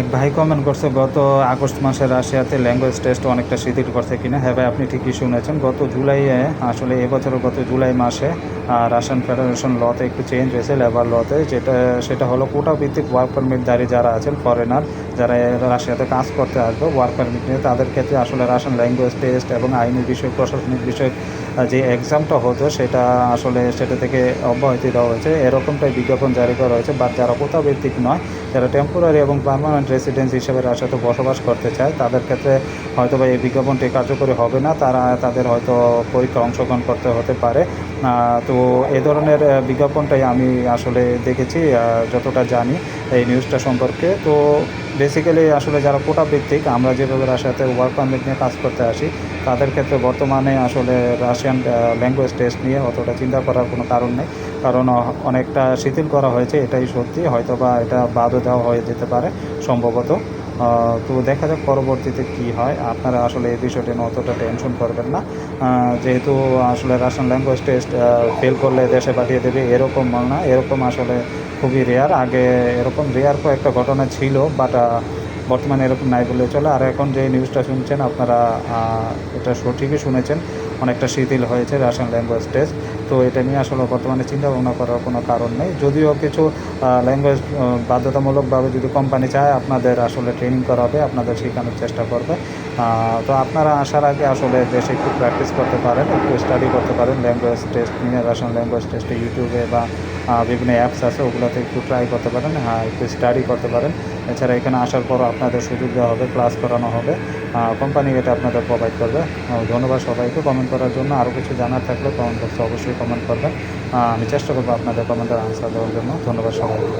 এক ভাই কমেন্ট করছে, গত আগস্ট মাসে রাশিয়াতে ল্যাঙ্গুয়েজ টেস্ট অনেকটা শিথিল করছে কিনা? হ্যাঁ ভাই, আপনি ঠিকই শুনেছেন। গত জুলাইয়ে, আসলে এবছরের গত জুলাই মাসে রাশিয়ান ফেডারেশন লতে একটু চেঞ্জ হয়েছে লেবার লতে যেটা, সেটা হলো কোটা ভিত্তিক ওয়ার্ক পারমিটধারী যারা আছেন ফরেনার যারা রাশিয়াতে কাজ করতে আসবে ওয়ার্ক পারমিট নিয়ে, তাদের ক্ষেত্রে আসলে রাশিয়ান ল্যাঙ্গুয়েজ টেস্ট এবং আইনি বিষয়, প্রশাসনিক বিষয় যে এক্সামটা হতো, সেটা আসলে সেটা থেকে অব্যাহতি দেওয়া হয়েছে। এরকমটাই বিজ্ঞাপন জারি করা হয়েছে বাট যারা কোটা ভিত্তিক নয়, যারা টেম্পোরারি এবং পার্মানেন্ট রেসিডেন্স হিসেবে রাশিয়াতে বসবাস করতে চায়, তাদের ক্ষেত্রে হয়তো বা এই বিজ্ঞাপনটি কার্যকরী হবে না। তারা, তাদের হয়তো পরীক্ষা অংশগ্রহণ করতে হতে পারে। তো এ ধরনের বিজ্ঞাপনটাই আমি আসলে দেখেছি যতটা জানি এই নিউজটা সম্পর্কে। তো বেসিক্যালি আসলে যারা কোটা ভিত্তিক, আমরা যেভাবে রাশিয়াতে ওয়ার্ক পারমিট নিয়ে কাজ করতে আসি তাদের ক্ষেত্রে বর্তমানে আসলে রাশিয়ান ল্যাঙ্গুয়েজ টেস্ট নিয়ে অতটা চিন্তা করার কোনো কারণ নেই। কারণ অনেকটা শিথিল করা হয়েছে, এটাই সত্যি। হয়তো বা এটা বাদও দেওয়া হয়ে যেতে পারে, সম্ভবত। তো দেখা যাক পরবর্তীতে কি হয়। আপনারা আসলে এই বিষয়টি নিয়ে অতটা টেনশন করবেন না। যেহেতু আসলে রাশিয়ান ল্যাঙ্গুয়েজ টেস্ট ফেল করলে দেশে পাঠিয়ে দেবে, এরকম না। এরকম আসলে খুবই রেয়ার আগে এরকম রেয়ার কয়েকটা ঘটনা ছিল বাট বর্তমানে এরকম নাই বললে চলে। আর এখন যে নিউজটা শুনছেন, আপনারা এটা সঠিকই শুনেছেন। অনেকটা শিথিল হয়েছে রাশিয়ান ল্যাঙ্গুয়েজ টেস্ট তো এটা নিয়ে আসলে বর্তমানে চিন্তা ভাবনা করার কোনো কারণ নেই। যদিও কিছু ল্যাঙ্গুয়েজ বাধ্যতামূলকভাবে যদি কোম্পানি চায়, আপনাদের আসলে ট্রেনিং করাবে, আপনাদের শেখানোর চেষ্টা করবে। তো আপনারা আসার আগে আসলে দেশে একটু প্র্যাকটিস করতে পারেন, একটু স্টাডি করতে পারেন। ল্যাঙ্গুয়েজ টেস্ট নিয়ে রাশিয়ান ল্যাঙ্গুয়েজ টেস্টে ইউটিউবে বা বিভিন্ন অ্যাপস আছে, ওগুলোতে একটু ট্রাই করতে পারেন। হ্যাঁ একটু স্টাডি করতে পারেন। এছাড়া এখানে আসার পর আপনাদের সুযোগ দেওয়া হবে ক্লাস করানো হবে। কোম্পানি এটা আপনাদের প্রোভাইড করবে। ধন্যবাদ সবাইকে কমেন্ট করার জন্য। আরও কিছু জানার থাকলে কমেন্ট বক্সে অবশ্যই কমেন্ট করবেন। আমি চেষ্টা করব আপনাদের কমেন্টের আনসার দেওয়ার জন্য। ধন্যবাদ সবাইকে।